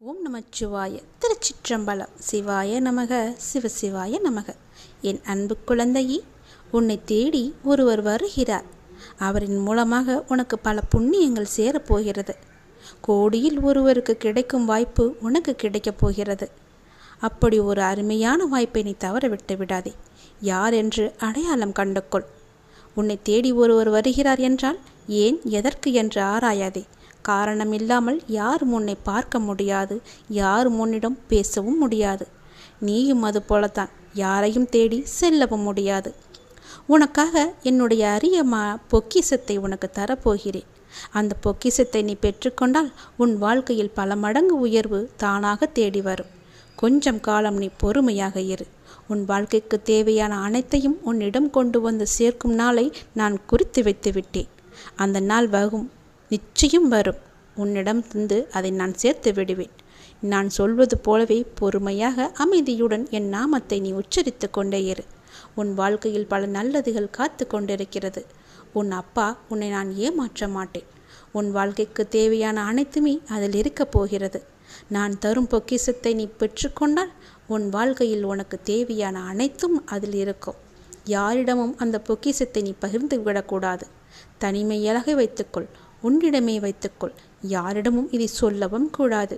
ஓம் நமச்சிவாய திருச்சிற்றம்பலம். சிவாய நமக. சிவசிவாய நமக. என் அன்பு குழந்தையே உன்னை தேடி ஒருவர் வருகிறார். அவரின் மூலமாக உனக்கு பல புண்ணியங்கள் சேரப்போகிறது கோடியில் ஒருவருக்கு கிடைக்கும் வாய்ப்பு உனக்கு கிடைக்கப் போகிறது. அப்படி ஒரு அருமையான வாய்ப்பை நீ தவற விட்டு விடாதே. யார் என்று அடையாளம் கண்டுக்கொள் உன்னை தேடி ஒருவர் வருகிறார் என்றால் ஏன் எதற்கு என்று ஆராயாதே. காரணம் இல்லாமல் யாரும் உன்னை பார்க்க முடியாது. யாரும் உன்னிடம் பேசவும் முடியாது. நீயும் அது போலத்தான். யாரையும் தேடி செல்லவும் முடியாது. உனக்காக என்னுடைய அரிய மா பொக்கிசத்தை உனக்கு தரப்போகிறேன். அந்த பொக்கிசத்தை நீ பெற்றுக்கொண்டால் உன் வாழ்க்கையில் பல மடங்கு உயர்வு தானாக தேடி வரும். கொஞ்சம் காலம் நீ பொறுமையாக இரு. உன் வாழ்க்கைக்கு தேவையான அனைத்தையும் உன்னிடம் கொண்டு வந்து சேர்க்கும் நாளை நான் குறித்து வைத்து விட்டேன் அந்த நாள் வரும் நிச்சயம் வரும். உன்னிடம் தந்து அதை நான் சேர்த்து விடுவேன். நான் சொல்வது போலவே பொறுமையாக அமைதியுடன் என் நாமத்தை நீ உச்சரித்து கொண்டே இரு. உன் வாழ்க்கையில் பல நல்லதுகள் காத்து கொண்டிருக்கிறது. உன் அப்பா உன்னை நான் ஏமாற்ற மாட்டேன். உன் வாழ்க்கைக்கு தேவையான அனைத்துமே அதில் இருக்கப் போகிறது. நான் தரும் பொக்கிசத்தை நீ பெற்றுக்கொண்டால் உன் வாழ்க்கையில் உனக்கு தேவையான அனைத்தும் அதில் இருக்கும். யாரிடமும் அந்த பொக்கிசத்தை நீ பகிர்ந்து விடக்கூடாது தனிமையாக வைத்துக்கொள் உன்னிடமே வைத்துக்கொள். யாரிடமும் இதை சொல்லவும் கூடாது.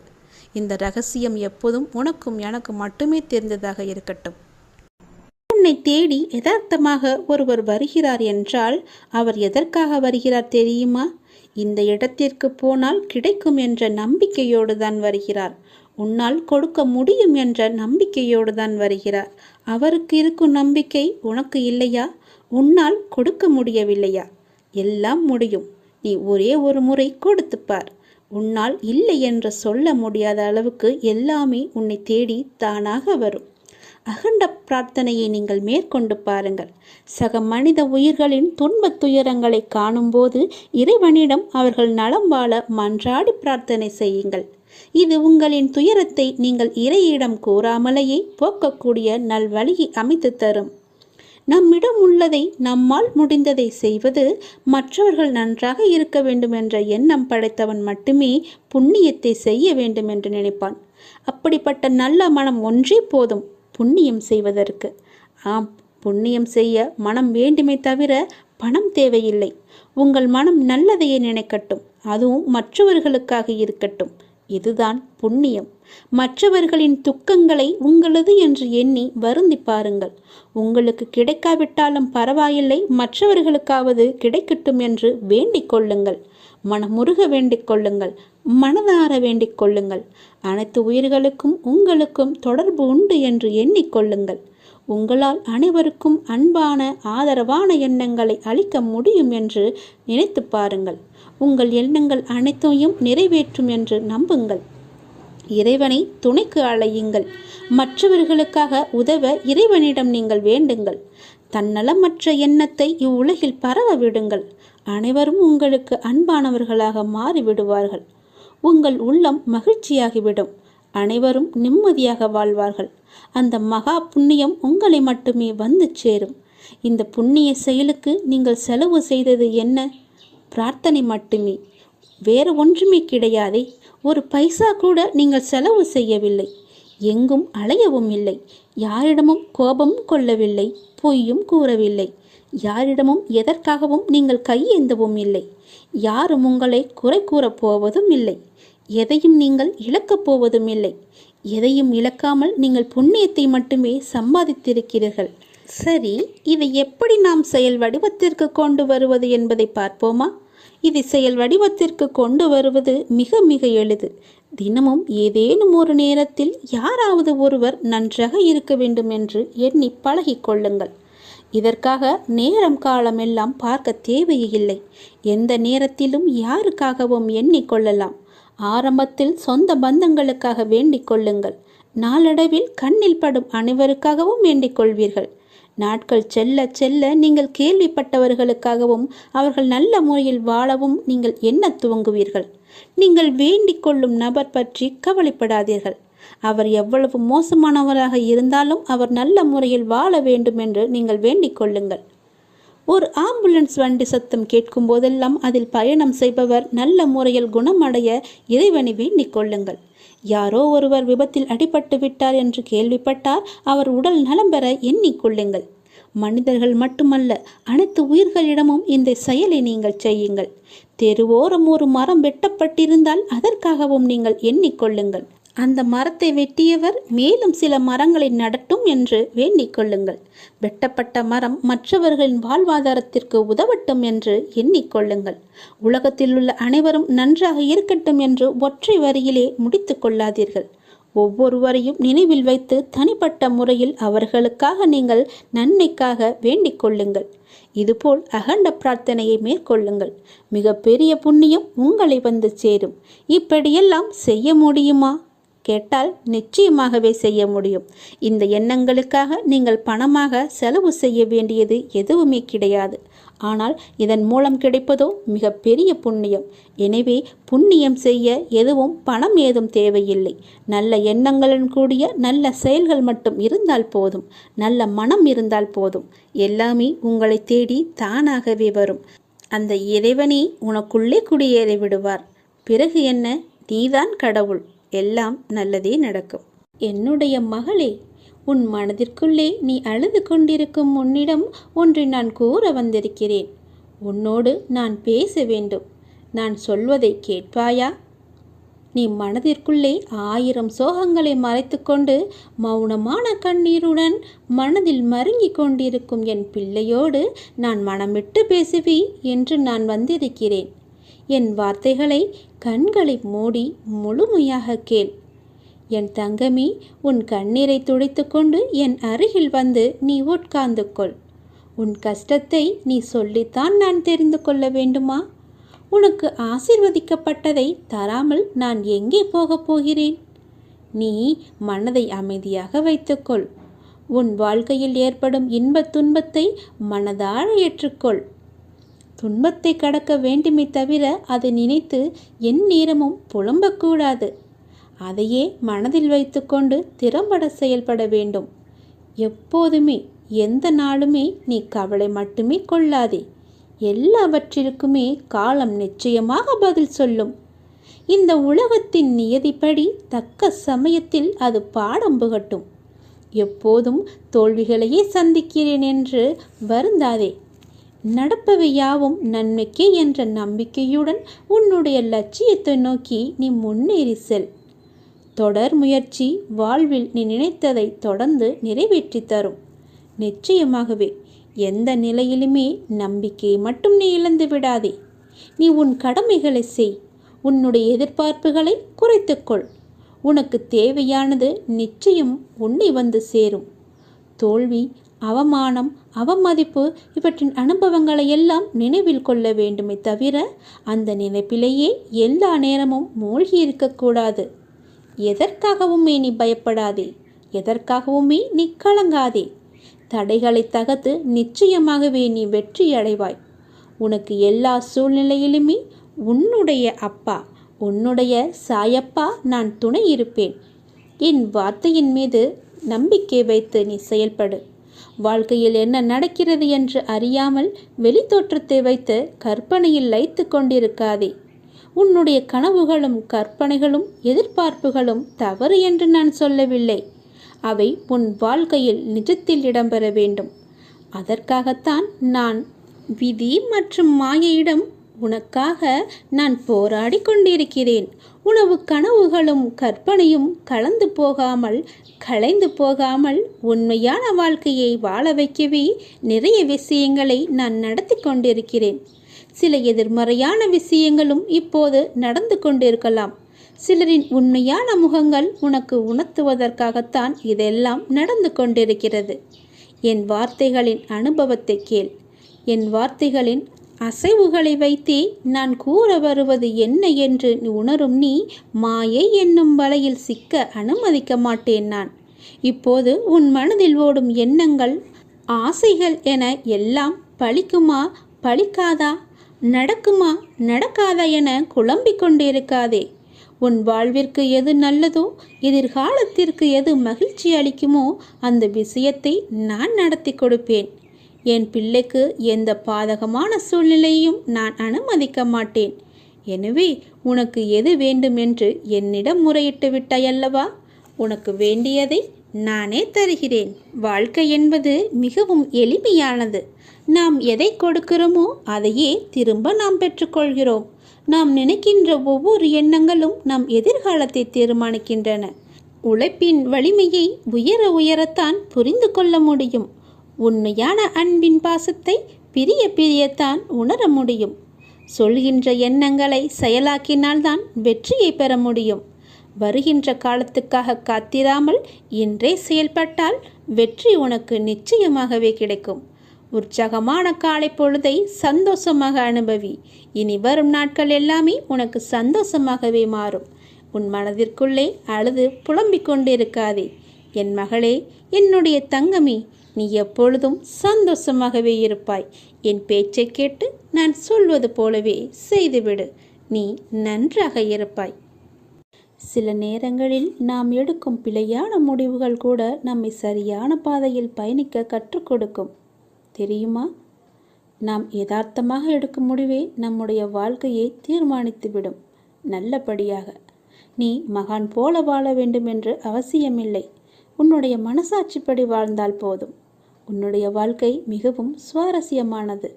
இந்த ரகசியம் எப்போதும் உனக்கும் எனக்கு மட்டுமே தெரிந்ததாக இருக்கட்டும். உன்னை தேடி யதார்த்தமாக ஒருவர் வருகிறார் என்றால் அவர் எதற்காக வருகிறார் தெரியுமா? இந்த இடத்திற்கு போனால் கிடைக்கும் என்ற நம்பிக்கையோடு தான் வருகிறார். உன்னால் கொடுக்க முடியும் என்ற நம்பிக்கையோடு தான் வருகிறார். அவருக்கு இருக்கும் நம்பிக்கை உனக்கு இல்லையா? உன்னால் கொடுக்க முடியவில்லையா? எல்லாம் முடியும். நீ ஒரே ஒரு முறை கொடுத்துப்பார். உன்னால் இல்லை என்று சொல்ல முடியாத அளவுக்கு எல்லாமே உன்னை தேடி தானாக வரும். அகண்ட பிரார்த்தனையை நீங்கள் மேற்கொண்டு பாருங்கள். சக மனித உயிர்களின் துன்பத் துயரங்களை காணும்போது இறைவனிடம் அவர்கள் நலம் வாழ மன்றாடி பிரார்த்தனை செய்யுங்கள். இது உங்களின் துயரத்தை நீங்கள் இறையிடம் கூறாமலேயே போக்கக்கூடிய நல்வழியை அமைத்து தரும். நம்மிடம் உள்ளதை நம்மால் முடிந்ததை செய்வது மற்றவர்கள் நன்றாக இருக்க வேண்டும் என்ற எண்ணம் படைத்தவன் மட்டுமே புண்ணியத்தை செய்ய வேண்டும் என்று நினைப்பான். அப்படிப்பட்ட நல்ல மனம் ஒன்றே போதும் புண்ணியம் செய்வதற்கு. ஆம் புண்ணியம் செய்ய மனம் வேண்டுமே தவிர பணம் தேவையில்லை. உங்கள் மனம் நல்லதையே நினைக்கட்டும். அதுவும் மற்றவர்களுக்காக இருக்கட்டும். இதுதான் புண்ணியம். மற்றவர்களின் துக்கங்களை உங்களது என்று எண்ணி வருந்தி பாருங்கள். உங்களுக்கு கிடைக்காவிட்டாலும் பரவாயில்லை மற்றவர்களுக்காவது கிடைக்கட்டும் என்று வேண்டிக் கொள்ளுங்கள். மனமுருக வேண்டிக் கொள்ளுங்கள் மனதார வேண்டிக் கொள்ளுங்கள். அனைத்து உயிர்களுக்கும் உங்களுக்கும் தொடர்பு உண்டு என்று எண்ணிக்கொள்ளுங்கள் உங்களால் அனைவருக்கும் அன்பான ஆதரவான எண்ணங்களை அளிக்க முடியும் என்று நினைத்து பாருங்கள். உங்கள் எண்ணங்கள் அனைத்தையும் நிறைவேற்றும் என்று நம்புங்கள். இறைவனை துணைக்கு அழையுங்கள். மற்றவர்களுக்காக உதவ இறைவனிடம் நீங்கள் வேண்டுங்கள். தன்னலமற்ற எண்ணத்தை இவ்வுலகில் பரவ விடுங்கள். அனைவரும் உங்களுக்கு அன்பானவர்களாக மாறிவிடுவார்கள். உங்கள் உள்ளம் மகிழ்ச்சியாகிவிடும். அனைவரும் நிம்மதியாக வாழ்வார்கள். அந்த மகா புண்ணியம் உங்களை மட்டுமே வந்து சேரும். இந்த புண்ணிய செயலுக்கு நீங்கள் செலவு செய்தது என்ன? பிரார்த்தனை மட்டுமே. வேறு ஒன்றுமே கிடையாதே. ஒரு பைசா கூட நீங்கள் செலவு செய்யவில்லை. எங்கும் அலையவும் இல்லை. யாரிடமும் கோபமும் கொள்ளவில்லை. பொய்யும் கூறவில்லை. யாரிடமும் எதற்காகவும் நீங்கள் கையேந்தவும் இல்லை. யாரும் உங்களை குறை கூறப் போவதும் இல்லை. எதையும் நீங்கள் இழக்கப் போவதும் இல்லை. எதையும் இழக்காமல் நீங்கள் புண்ணியத்தை மட்டுமே சம்பாதித்திருக்கிறீர்கள். சரி இதை எப்படி நாம் செயல் வடிவத்திற்கு கொண்டு வருவது என்பதை பார்ப்போமா? இதை செயல் வடிவத்திற்கு கொண்டு வருவது மிக மிக எளிது. தினமும் ஏதேனும் ஒரு நேரத்தில் யாராவது ஒருவர் நன்றாக இருக்க வேண்டும் என்று எண்ணி பழகிக்கொள்ளுங்கள் இதற்காக நேரம் காலம் எல்லாம் பார்க்க தேவையில்லை. எந்த நேரத்திலும் யாருக்காகவும் எண்ணிக்கொள்ளலாம் ஆரம்பத்தில் சொந்த பந்தங்களுக்காக வேண்டிக் கொள்ளுங்கள். நாளடைவில் கண்ணில் படும் அனைவருக்காகவும் வேண்டிக் கொள்வீர்கள். நாட்கள் செல்ல செல்ல நீங்கள் கேள்விப்பட்டவர்களுக்காகவும் அவர்கள் நல்ல முறையில் வாழவும் நீங்கள் எண்ண துவங்குவீர்கள்? நீங்கள் வேண்டிக் கொள்ளும் நபர் பற்றி கவலைப்படாதீர்கள். அவர் எவ்வளவு மோசமானவராக இருந்தாலும் அவர் நல்ல முறையில் வாழ வேண்டும் என்று நீங்கள் வேண்டிக் கொள்ளுங்கள். ஒரு ஆம்புலன்ஸ் வண்டி சத்தம் கேட்கும் போதெல்லாம் அதில் பயணம் செய்பவர் நல்ல முறையில் குணமடைய இறைவனை வேண்டிக் கொள்ளுங்கள். யாரோ ஒருவர் விபத்தில் அடிபட்டு விட்டார் என்று கேள்விப்பட்டால் அவர் உடல் நலம் பெற எண்ணிக்கொள்ளுங்கள் மனிதர்கள் மட்டுமல்ல அனைத்து உயிர்களிடமும் இந்த செயலை நீங்கள் செய்யுங்கள். தெருவோரம் ஒரு மரம் வெட்டப்பட்டிருந்தால் அதற்காகவும் நீங்கள் எண்ணிக்கொள்ளுங்கள் அந்த மரத்தை வெட்டியவர் மேலும் சில மரங்களை நடட்டும் என்று வேண்டிக் கொள்ளுங்கள். வெட்டப்பட்ட மரம் மற்றவர்களின் வாழ்வாதாரத்திற்கு உதவட்டும் என்று எண்ணிக்கொள்ளுங்கள் உலகத்தில் உள்ள அனைவரும் நன்றாக இருக்கட்டும் என்று ஒற்றை வரியிலே முடித்து கொள்ளாதீர்கள். ஒவ்வொருவரையும் நினைவில் வைத்து தனிப்பட்ட முறையில் அவர்களுக்காக நீங்கள் நன்மைக்காக வேண்டிக் கொள்ளுங்கள். இதுபோல் அகண்ட பிரார்த்தனையை மேற்கொள்ளுங்கள். மிகப்பெரிய புண்ணியம் உங்களை வந்து சேரும். இப்படியெல்லாம் செய்ய முடியுமா? கேட்டால் நிச்சயமாகவே செய்ய முடியும். இந்த எண்ணங்களுக்காக நீங்கள் பணமாக செலவு செய்ய வேண்டியது எதுவுமே கிடையாது. ஆனால் இதன் மூலம் கிடைப்பதோ மிக பெரிய புண்ணியம். எனவே புண்ணியம் செய்ய எதுவும் பணம் ஏதும் தேவையில்லை. நல்ல எண்ணங்களுடன் கூடிய நல்ல செயல்கள் மட்டும் இருந்தால் போதும். நல்ல மனம் இருந்தால் போதும். எல்லாமே உங்களை தேடி தானாகவே வரும். அந்த இறைவனே உனக்குள்ளே குடியேறி விடுவார் பிறகு என்ன? நீதான் கடவுள். எல்லாம் நல்லதே நடக்கும். என்னுடைய மகளே உன் மனதிற்குள்ளே நீ அழுது கொண்டிருக்கும் உன்னிடம் ஒன்றை நான் கூற வந்திருக்கிறேன். உன்னோடு நான் பேச வேண்டும். நான் சொல்வதை கேட்பாயா? நீ மனதிற்குள்ளே ஆயிரம் சோகங்களை மறைத்துக்கொண்டு மௌனமான கண்ணீருடன் மனதில் மருங்கிக் கொண்டிருக்கும் என் பிள்ளையோடு நான் மனமிட்டு பேசுவி என்று நான் வந்திருக்கிறேன். என் வார்த்தைகளை கண்களை மூடி முழுமையாக கேள். என் தங்கமி உன் கண்ணீரை துடைத்துக்கொண்டு என் அருகில் வந்து நீ உட்கார்ந்து கொள் உன் கஷ்டத்தை நீ சொல்லித்தான் நான் தெரிந்து கொள்ள வேண்டுமா? உனக்கு ஆசிர்வதிக்கப்பட்டதை தராமல் நான் எங்கே போகப் போகிறேன்? நீ மனதை அமைதியாக வைத்துக்கொள். உன் வாழ்க்கையில் ஏற்படும் இன்பத் துன்பத்தை மனதார ஏற்றுக்கொள். துன்பத்தை கடக்க வேண்டுமே தவிர அதை நினைத்து என் நேரமும் புலம்பக்கூடாது. அதையே மனதில் வைத்துக்கொண்டு திறம்பட செயல்பட வேண்டும். எப்போதுமே எந்த நாளுமே நீ கவலை மட்டுமே கொள்ளாதே. எல்லாவற்றிற்குமே காலம் நிச்சயமாக பதில் சொல்லும். இந்த உலகத்தின் நியதிப்படி தக்க சமயத்தில் அது பாடம் புகட்டும். எப்போதும் தோல்விகளையே சந்திக்கிறேன் என்று வருந்தாதே. நடப்பவை யாவும் நன்மைக்கே என்ற நம்பிக்கையுடன் உன்னுடைய லட்சியத்தை நோக்கி நீ முன்னேறி செல். தொடர் முயற்சி வாழ்வில் நீ நினைத்ததை தொடர்ந்து நிறைவேற்றி தரும். நிச்சயமாகவே எந்த நிலையிலுமே நம்பிக்கையை மட்டும் நீ இழந்து விடாதே. நீ உன் கடமைகளை செய். உன்னுடைய எதிர்பார்ப்புகளை குறைத்துக்கொள் உனக்கு தேவையானது நிச்சயம் உன்னை வந்து சேரும். தோல்வி அவமானம் அவமதிப்பு இவற்றின் அனுபவங்களை எல்லாம் நினைவில் கொள்ள வேண்டுமே தவிர அந்த நினைப்பிலேயே எல்லா நேரமும் மூழ்கி இருக்கக்கூடாது. எதற்காகவுமே நீ பயப்படாதே. எதற்காகவுமே நீ கலங்காதே. தடைகளை தகர்த்து நிச்சயமாகவே நீ வெற்றி அடைவாய். உனக்கு எல்லா சூழ்நிலையிலுமே உன்னுடைய அப்பா உன்னுடைய சாயப்பா நான் துணை இருப்பேன். என் வார்த்தையின் மீது நம்பிக்கை வைத்து நீ செயல்படு. வாழ்க்கையில் என்ன நடக்கிறது என்று அறியாமல் வெளித்தோற்றத்தை வைத்து கற்பனையில் லைத்து கொண்டிருக்காதே. உன்னுடைய கனவுகளும் கற்பனைகளும் எதிர்பார்ப்புகளும் தவறு என்று நான் சொல்லவில்லை. அவை உன் வாழ்க்கையில் நிஜத்தில் இடம்பெற வேண்டும். அதற்காகத்தான் நான் விதி மற்றும் மாயையிடம் உனக்காக நான் போராடி கொண்டிருக்கிறேன். உணவு கனவுகளும் கற்பனையும் கலந்து போகாமல் கலைந்து போகாமல் உண்மையான வாழ்க்கையை வாழ வைக்கவே நிறைய விஷயங்களை நான் நடத்தி கொண்டிருக்கிறேன். சில எதிர்மறையான விஷயங்களும் இப்போது நடந்து கொண்டிருக்கலாம். சிலரின் உண்மையான முகங்கள் உனக்கு உணர்த்துவதற்காகத்தான் இதெல்லாம் நடந்து கொண்டிருக்கிறது. என் வார்த்தைகளின் அனுபவத்தை கேள். என் வார்த்தைகளின் அசைவுகளை வைத்தே நான் கூற வருவது என்ன என்று உணரும் நீ மாயை என்னும் வலையில் சிக்க அனுமதிக்க மாட்டேன் நான். இப்போது உன் மனதில் ஓடும் எண்ணங்கள் ஆசைகள் என எல்லாம் பழிக்குமா பழிக்காதா நடக்குமா நடக்காதா என குழம்பிக் கொண்டிருக்காதே. உன் வாழ்விற்கு எது நல்லதோ எதிர்காலத்திற்கு எது மகிழ்ச்சி அளிக்குமோ அந்த விஷயத்தை நான் நடத்தி கொடுப்பேன். என் பிள்ளைக்கு எந்த பாதகமான சூழ்நிலையும் நான் அனுமதிக்க மாட்டேன். எனவே உனக்கு எது வேண்டும் என்று என்னிடம் முறையிட்டு விட்டாயல்லவா உனக்கு வேண்டியதை நானே தருகிறேன். வாழ்க்கை என்பது மிகவும் எளிமையானது. நாம் எதை கொடுக்கிறோமோ அதையே திரும்ப நாம் பெற்றுக்கொள்கிறோம். நாம் நினைக்கின்ற ஒவ்வொரு எண்ணங்களும் நம் எதிர்காலத்தை தீர்மானிக்கின்றன. உழைப்பின் வலிமையை உயர உயரத்தான் புரிந்து கொள்ள முடியும். உண்மையான அன்பின் பாசத்தை பிரிய பிரியத்தான் உணர முடியும். சொல்கின்ற எண்ணங்களை செயலாக்கினால்தான் வெற்றியை பெற முடியும். வருகின்ற காலத்துக்காக காத்திராமல் இன்றே செயல்பட்டால் வெற்றி உனக்கு நிச்சயமாகவே கிடைக்கும். உற்சாகமான காலை பொழுதை சந்தோஷமாக அனுபவி. இனி வரும் நாட்கள் எல்லாமே உனக்கு சந்தோஷமாகவே மாறும். உன் மனதிற்குள்ளே அழுது புலம்பிக் கொண்டிருக்காதே. என் மகளே என்னுடைய தங்கமே நீ எப்பொழுதும் சந்தோஷமாகவே இருப்பாய். என் பேச்சை கேட்டு நான் சொல்வது போலவே செய்துவிடு. நீ நன்றாக இருப்பாய். சில நேரங்களில் நாம் எடுக்கும் பிழையான முடிவுகள் கூட நம்மை சரியான பாதையில் பயணிக்க கற்றுக் கொடுக்கும். தெரியுமா? நாம் யதார்த்தமாக எடுக்கும் முடிவே நம்முடைய வாழ்க்கையை தீர்மானித்துவிடும். நல்லபடியாக. நீ மகான் போல வாழ வேண்டும் என்று அவசியமில்லை. உன்னுடைய மனசாட்சிப்படி வாழ்ந்தால் போதும். உன்னுடைய வாழ்க்கை மிகவும் சுவாரஸ்யமானது.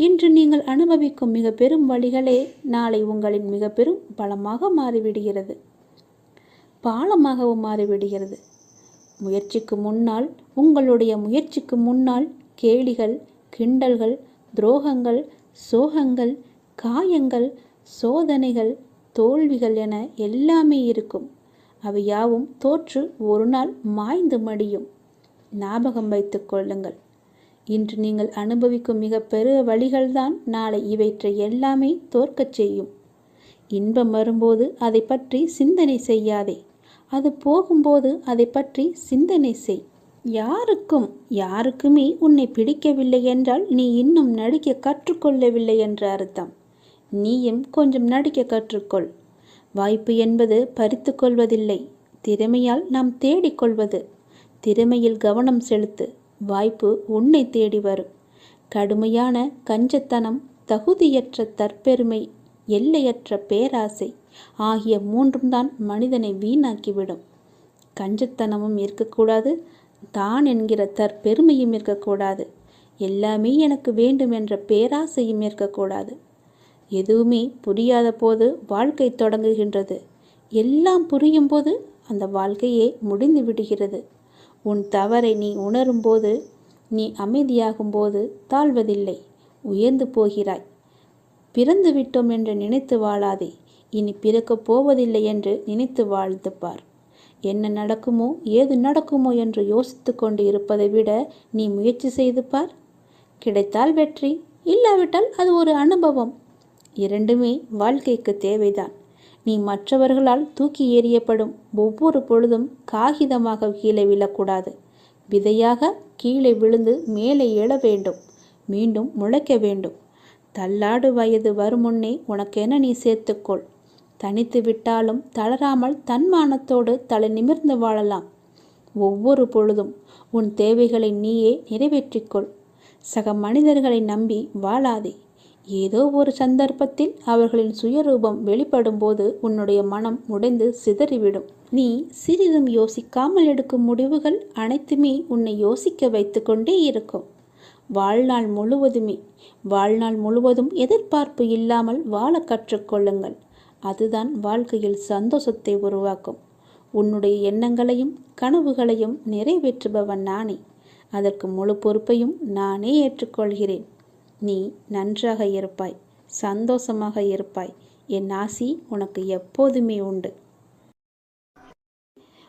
இன்று நீங்கள் அனுபவிக்கும் மிக பெரும் வழிகளே நாளை உங்களின் மிக பெரும் பலமாக மாறிவிடுகிறது. பாலமாகவும் மாறிவிடுகிறது. முயற்சிக்கு முன்னால் உங்களுடைய முயற்சிக்கு முன்னால் கேலிகள் கிண்டல்கள் துரோகங்கள் சோகங்கள் காயங்கள் சோதனைகள் தோல்விகள் என எல்லாமே இருக்கும். அவை யாவும் தோற்று ஒரு நாள் மாய்ந்து மடியும். ஞாபகம் வைத்துக் கொள்ளுங்கள். இன்று நீங்கள் அனுபவிக்கும் மிக பெரிய வழிகள்தான் நாளை இவற்றை எல்லாமே தோற்கச் செய்யும். இன்பம் வரும்போது அதை பற்றி சிந்தனை செய்யாதே. அது போகும்போது அதை பற்றி சிந்தனை செய். யாருக்கும் யாருக்குமே உன்னை பிடிக்கவில்லை என்றால் நீ இன்னும் நடிக்க கற்றுக்கொள்ளவில்லை என்ற அர்த்தம். நீயும் கொஞ்சம் நடிக்க கற்றுக்கொள். வாய்ப்பு என்பது பறித்து கொள்வதில்லை. திறமையால் நாம் தேடிக்கொள்வது திறமையில் கவனம் செலுத்து வாய்ப்பு உன்னை தேடி வரும். கடுமையான கஞ்சத்தனம் தகுதியற்ற தற்பெருமை எல்லையற்ற பேராசை ஆகிய மூன்றும் தான் மனிதனை வீணாக்கிவிடும். கஞ்சத்தனமும் இருக்கக்கூடாது தான் என்கிற தற்பெருமையும் இருக்கக்கூடாது. எல்லாமே எனக்கு வேண்டும் என்ற பேராசையும் இருக்கக்கூடாது. எதுவுமே புரியாத போது வாழ்க்கை தொடங்குகின்றது. எல்லாம் புரியும் போது அந்த வாழ்க்கையே முடிந்து விடுகிறது. உன் தவறை நீ உணரும்போது நீ அமைதியாகும்போது தாழ்வதில்லை உயர்ந்து போகிறாய். பிறந்து விட்டோம் என்று நினைத்து வாழாதே இனி பிறக்கப் போவதில்லை என்று நினைத்து வாழ்ந்து பார் என்ன நடக்குமோ ஏது நடக்குமோ என்று யோசித்து கொண்டு இருப்பதை விட நீ முயற்சி செய்து பார் கிடைத்தால் வெற்றி இல்லாவிட்டால் அது ஒரு அனுபவம். இரண்டுமே வாழ்க்கைக்கு தேவைதான். நீ மற்றவர்களால் தூக்கி எறியப்படும் ஒவ்வொரு பொழுதும் காகிதமாக கீழே விழக்கூடாது. விதையாக கீழே விழுந்து மேலே எழ வேண்டும். மீண்டும் முளைக்க வேண்டும். தள்ளாடு வயது வருமுன்னே உனக்கென நீ சேர்த்துக்கொள். தனித்து விட்டாலும் தளராமல் தன்மானத்தோடு தலை நிமிர்ந்து வாழலாம். ஒவ்வொரு பொழுதும் உன் தேவைகளை நீயே நிறைவேற்றிக்கொள். சக மனிதர்களை நம்பி வாழாதே. ஏதோ ஒரு சந்தர்ப்பத்தில் அவர்களின் சுயரூபம் வெளிப்படும்போது உன்னுடைய மனம் உடைந்து சிதறிவிடும். நீ சிறிதும் யோசிக்காமல் எடுக்கும் முடிவுகள் அனைத்துமே உன்னை யோசிக்க வைத்து கொண்டே இருக்கும். வாழ்நாள் முழுவதுமே வாழ்நாள் முழுவதும் எதிர்பார்ப்பு இல்லாமல் வாழ கற்றுக்கொள்ளுங்கள். அதுதான் வாழ்க்கையில் சந்தோஷத்தை உருவாக்கும். உன்னுடைய எண்ணங்களையும் கனவுகளையும் நிறைவேற்றுபவன் நானே. அதற்கு முழு பொறுப்பையும் நானே ஏற்றுக்கொள்கிறேன். நீ நன்றாக இருப்பாய் சந்தோஷமாக இருப்பாய். என் ஆசி உனக்கு எப்போதுமே உண்டு.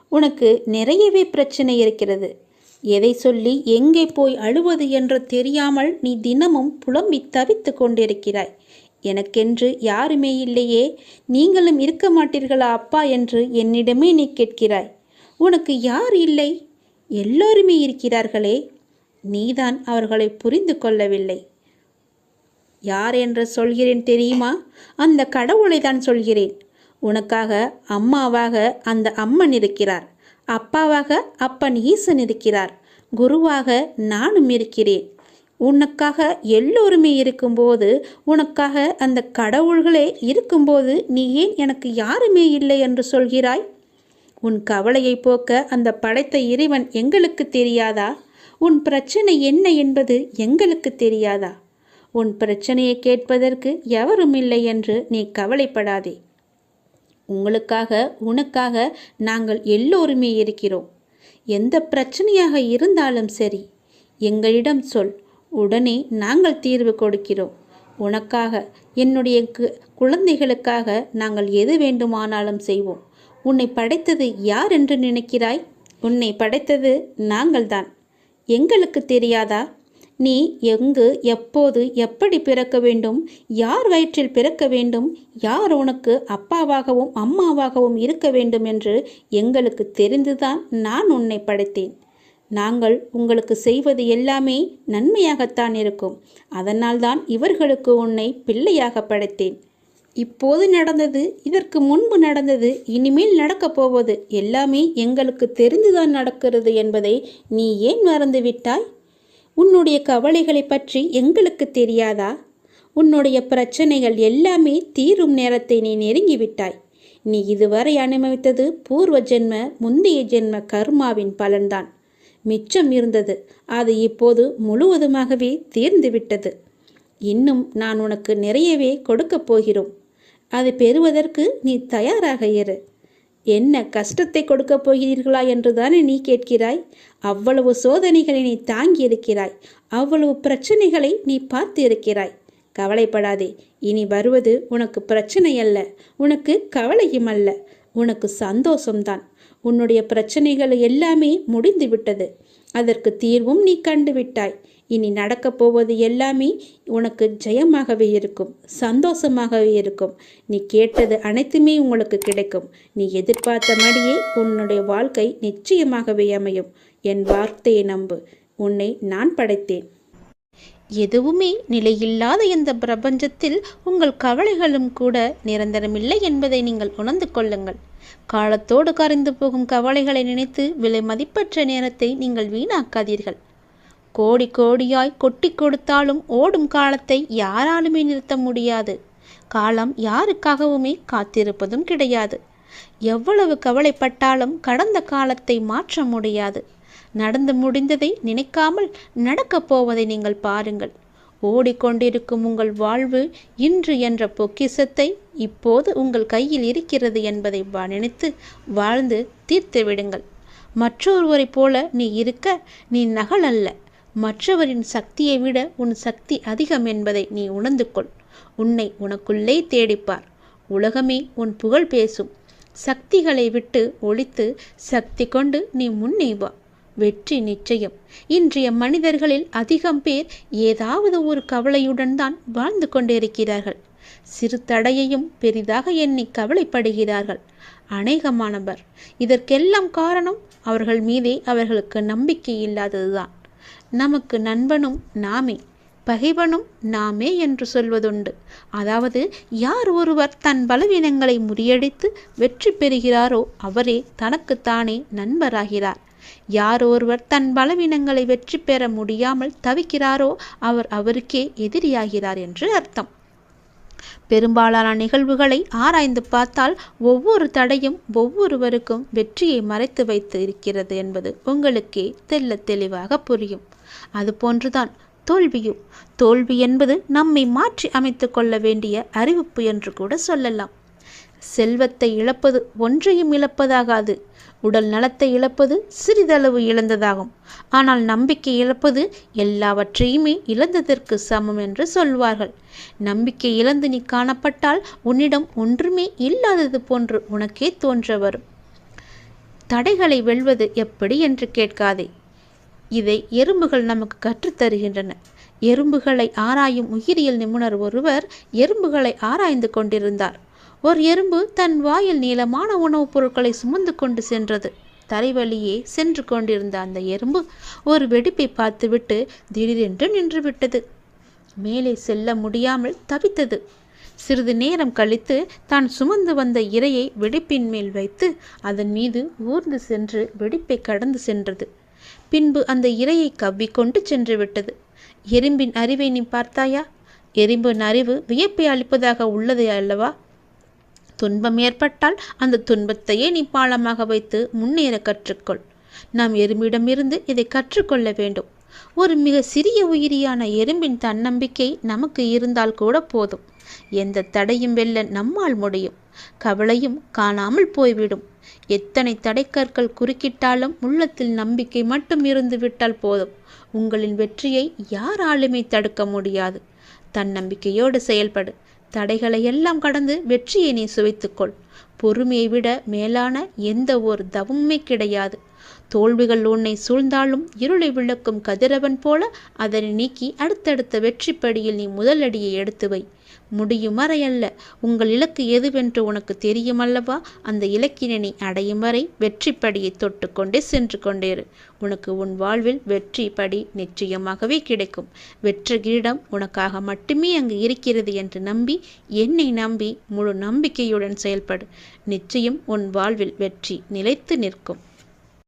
உனக்கு நிறையவே பிரச்சனை இருக்கிறது. எதை சொல்லி எங்கே போய் அழுவது என்று தெரியாமல் நீ தினமும் புலம்பி தவித்து கொண்டிருக்கிறாய். எனக்கென்று யாருமே இல்லையே. நீங்களும் இருக்க மாட்டீர்களா அப்பா என்று என்னிடமே நீ கேட்கிறாய். உனக்கு யார் இல்லை? எல்லோருமே இருக்கிறார்களே. நீதான் அவர்களை புரிந்து கொள்ளவில்லை. யார் என்று சொல்கிறேன் தெரியுமா? அந்த கடவுளை தான் சொல்கிறேன். உனக்காக அம்மாவாக அந்த அம்மன் இருக்கிறார். அப்பாவாக அப்பன் ஈசன் இருக்கிறார். குருவாக நானும் இருக்கிறேன். உனக்காக எல்லோருமே இருக்கும்போது உனக்காக அந்த கடவுள்களே இருக்கும்போது நீ ஏன் எனக்கு யாருமே இல்லை என்று சொல்கிறாய்? உன் கவலையை போக்க அந்த படைத்த இறைவன் எங்களுக்கு தெரியாதா? உன் பிரச்சனை என்ன என்பது எங்களுக்கு தெரியாதா? உன் பிரச்சனையை கேட்பதற்கு எவரும் இல்லை என்று நீ கவலைப்படாதே. உங்களுக்காக உனக்காக நாங்கள் எல்லோருமே இருக்கிறோம். எந்த பிரச்சனையாக இருந்தாலும் சரி எங்களிடம் சொல். உடனே நாங்கள் தீர்வு கொடுக்கிறோம். உனக்காக என்னுடைய குழந்தைகளுக்காக நாங்கள் எது வேண்டுமானாலும் செய்வோம். உன்னை படைத்தது யார் என்று நினைக்கிறாய்? உன்னை படைத்தது நாங்கள்தான். எங்களுக்கு தெரியாதா? நீ எங்கு எப்போது எப்படி பிறக்க வேண்டும் யார் வயிற்றில் பிறக்க வேண்டும் யார் உனக்கு அப்பாவாகவும் அம்மாவாகவும் இருக்க வேண்டும் என்று எங்களுக்கு தெரிந்துதான் நான் உன்னை படைத்தேன். நாங்கள் உங்களுக்கு செய்வது எல்லாமே நன்மையாகத்தான் இருக்கும். அதனால்தான் இவர்களுக்கு உன்னை பிள்ளையாக படைத்தேன். இப்போது நடந்தது இதற்கு முன்பு நடந்தது இனிமேல் நடக்கப் போவது எல்லாமே எங்களுக்கு தெரிந்துதான் நடக்கிறது என்பதை நீ ஏன் மறந்துவிட்டாய்? உன்னுடைய கவலைகளை பற்றி எங்களுக்கு தெரியாதா? உன்னுடைய பிரச்சனைகள் எல்லாமே தீரும் நேரத்தை நீ நெருங்கிவிட்டாய். நீ இதுவரை அனுபவித்தது பூர்வ ஜென்ம முந்தைய ஜென்ம கர்மாவின் பலன்தான். மிச்சம் இருந்தது அது இப்போது முழுவதுமாகவே தீர்ந்துவிட்டது. இன்னும் நான் உனக்கு நிறையவே கொடுக்கப் போகிறோம். அதை பெறுவதற்கு நீ தயாராக இரு. என்ன கஷ்டத்தை கொடுக்கப் போகிறீர்களா என்றுதானே நீ கேட்கிறாய்? அவ்வளவு சோதனைகளை நீ தாங்கி இருக்கிறாய். அவ்வளவு பிரச்சனைகளை நீ பார்த்து இருக்கிறாய். கவலைப்படாதே. இனி வருவது உனக்கு பிரச்சனை அல்ல. உனக்கு கவலையும் அல்ல. உனக்கு சந்தோஷம்தான். உன்னுடைய பிரச்சனைகள் எல்லாமே முடிந்து விட்டது அதற்கு தீர்வும் நீ கண்டுவிட்டாய். இனி நடக்கப் போவது எல்லாமே உனக்கு ஜெயமாகவே இருக்கும் சந்தோஷமாகவே இருக்கும். நீ கேட்டது அனைத்துமே உங்களுக்கு கிடைக்கும். நீ எதிர்பார்த்த மாதிரியே உன்னுடைய வாழ்க்கை நிச்சயமாகவே அமையும். என் வார்த்தையை நம்பு. உன்னை நான் படைத்தேன். எதுவுமே நிலையில்லாத இந்த பிரபஞ்சத்தில் உங்கள் கவலைகளும் கூட நிரந்தரமில்லை என்பதை நீங்கள் உணர்ந்து கொள்ளுங்கள். காலத்தோடு கரைந்து போகும் கவலைகளை நினைத்து விலை மதிப்பற்ற நேரத்தை நீங்கள் வீணாக்காதீர்கள். கோடி கோடியாய் கொட்டி கொடுத்தாலும் ஓடும் காலத்தை யாராலுமே நிறுத்த முடியாது. காலம் யாருக்காகவுமே காத்திருப்பதும் கிடையாது. எவ்வளவு கவலைப்பட்டாலும் கடந்த காலத்தை மாற்ற முடியாது. நடந்து முடிந்ததை நினைக்காமல் நடக்கப் போவதை நீங்கள் பாருங்கள். ஓடிக்கொண்டிருக்கும் உங்கள் வாழ்வு இன்று என்ற பொக்கிசத்தை இப்போது உங்கள் கையில் இருக்கிறது என்பதை நினைத்து வாழ்ந்து தீர்த்து விடுங்கள் மற்றொருவரைப் போல நீ இருக்க நீ நகல் அல்ல மற்றவரின் சக்தியை விட உன் சக்தி அதிகம் என்பதை நீ உணர்ந்து கொள் உன்னை உனக்குள்ளே தேடிப்பார். உலகமே உன் புகழ் பேசும். சக்திகளை விட்டு ஒழித்து சக்தி கொண்டு நீ முன்னே வா. வெற்றி நிச்சயம். இன்றைய மனிதர்களில் அதிகம் பேர் ஏதாவது ஒரு கவலையுடன் தான் வாழ்ந்து கொண்டிருக்கிறார்கள். சிறு தடையையும் பெரிதாக எண்ணி கவலைப்படுகிறார்கள். அநேகமானவர். இதற்கெல்லாம் காரணம் அவர்கள் மீதே அவர்களுக்கு நம்பிக்கை இல்லாததுதான். நமக்கு நண்பனும் நாமே பகைவனும் நாமே என்று சொல்வதுண்டு. அதாவது யார் ஒருவர் தன் பலவீனங்களை முறியடித்து வெற்றி பெறுகிறாரோ அவரே தனக்குத்தானே நண்பராகிறார். யார் ஒருவர் தன் பலவீனங்களை வெற்றி பெற முடியாமல் தவிக்கிறாரோ அவர் அவருக்கே எதிரியாகிறார் என்று அர்த்தம். பெரும்பாலான நிகழ்வுகளை ஆராய்ந்து பார்த்தால் ஒவ்வொரு தடையும் ஒவ்வொருவருக்கும் வெற்றியை மறைத்து வைத்து இருக்கிறது என்பது உங்களுக்கே தெல்ல தெளிவாக புரியும். அது போன்றுதான். தோல்வியும் தோல்வி என்பது நம்மை மாற்றி அமைத்து கொள்ள வேண்டிய அறிவிப்பு என்று கூட சொல்லலாம். செல்வத்தை இழப்பது ஒன்றையும் இழப்பதாகாது. உடல் நலத்தை இழப்பது சிறிதளவு இழந்ததாகும். ஆனால் நம்பிக்கை இழப்பது எல்லாவற்றையுமே இழந்ததற்கு சமம் என்று சொல்வார்கள். நம்பிக்கை இழந்து நீ காணப்பட்டால் உன்னிடம் ஒன்றுமே இல்லாதது போன்று உனக்கே தோன்ற வரும். தடைகளை வெல்வது எப்படி என்று கேட்காதே. இதை எறும்புகள் நமக்கு கற்றுத்தருகின்றன. எறும்புகளை ஆராயும் உயிரியல் நிபுணர் ஒருவர் எறும்புகளை ஆராய்ந்து கொண்டிருந்தார். ஒரு எறும்பு தன் வாயில் நீளமான உணவுப் பொருட்களை சுமந்து கொண்டு சென்றது. தரைவழியே சென்று கொண்டிருந்த அந்த எறும்பு ஒரு வெடிப்பை பார்த்துவிட்டு திடீரென்று நின்றுவிட்டது மேலே செல்ல முடியாமல் தவித்தது. சிறிது நேரம் கழித்து தான் சுமந்து வந்த இரையை வெடிப்பின் மேல் வைத்து அதன் மீது ஊர்ந்து சென்று வெடிப்பை கடந்து சென்றது. பின்பு அந்த இரையை கவ்விக்கொண்டு சென்று விட்டது எறும்பின் அறிவை நீ பார்த்தாயா? எறும்பின் அறிவு வியப்பை அளிப்பதாக உள்ளது அல்லவா? துன்பம் ஏற்பட்டால் அந்த துன்பத்தையே நீ பாலமாக வைத்து முன்னேற கற்றுக்கொள். நாம் எறும்பிடமிருந்து இதை கற்றுக்கொள்ள வேண்டும். ஒரு மிக சிறிய உயிரியான எறும்பின் தன்னம்பிக்கை நமக்கு இருந்தால் கூட போதும். எந்த தடையும் வெல்ல நம்மால் முடியும். கவலையும் காணாமல் போய்விடும். எத்தனை தடைக்கற்கள் குறுக்கிட்டாலும் உள்ளத்தில் நம்பிக்கை மட்டும் இருந்து விட்டால் போதும். உங்களின் வெற்றியை யாராலுமே தடுக்க முடியாது. தன்னம்பிக்கையோடு செயல்படு. தடைகளை எல்லாம் கடந்து வெற்றியை நீ சுவைத்துக்கொள். பொறுமையை விட மேலான எந்த ஒரு தவமுமே கிடையாது. தோல்விகள் உன்னை சூழ்ந்தாலும் இருளை விளக்கும் கதிரவன் போல அதனை நீக்கி அடுத்தடுத்த வெற்றிப்படியில் நீ முதலடியை எடுத்து வை. முடியும் வரை அல்ல. உங்கள் இலக்கு எதுவென்று உனக்கு தெரியுமல்லவா அந்த இலக்கினை நீ அடையும் வரை வெற்றிப்படியை தொட்டு தொட்டுக்கொண்டே சென்று கொண்டேரு உனக்கு உன் வாழ்வில் வெற்றி படி நிச்சயமாகவே கிடைக்கும். வெற்றி கிரீடம் உனக்காக மட்டுமே அங்கு இருக்கிறது என்று நம்பி என்னை நம்பி முழு நம்பிக்கையுடன் செயல்படு. நிச்சயம் உன் வாழ்வில் வெற்றி நிலைத்து நிற்கும்.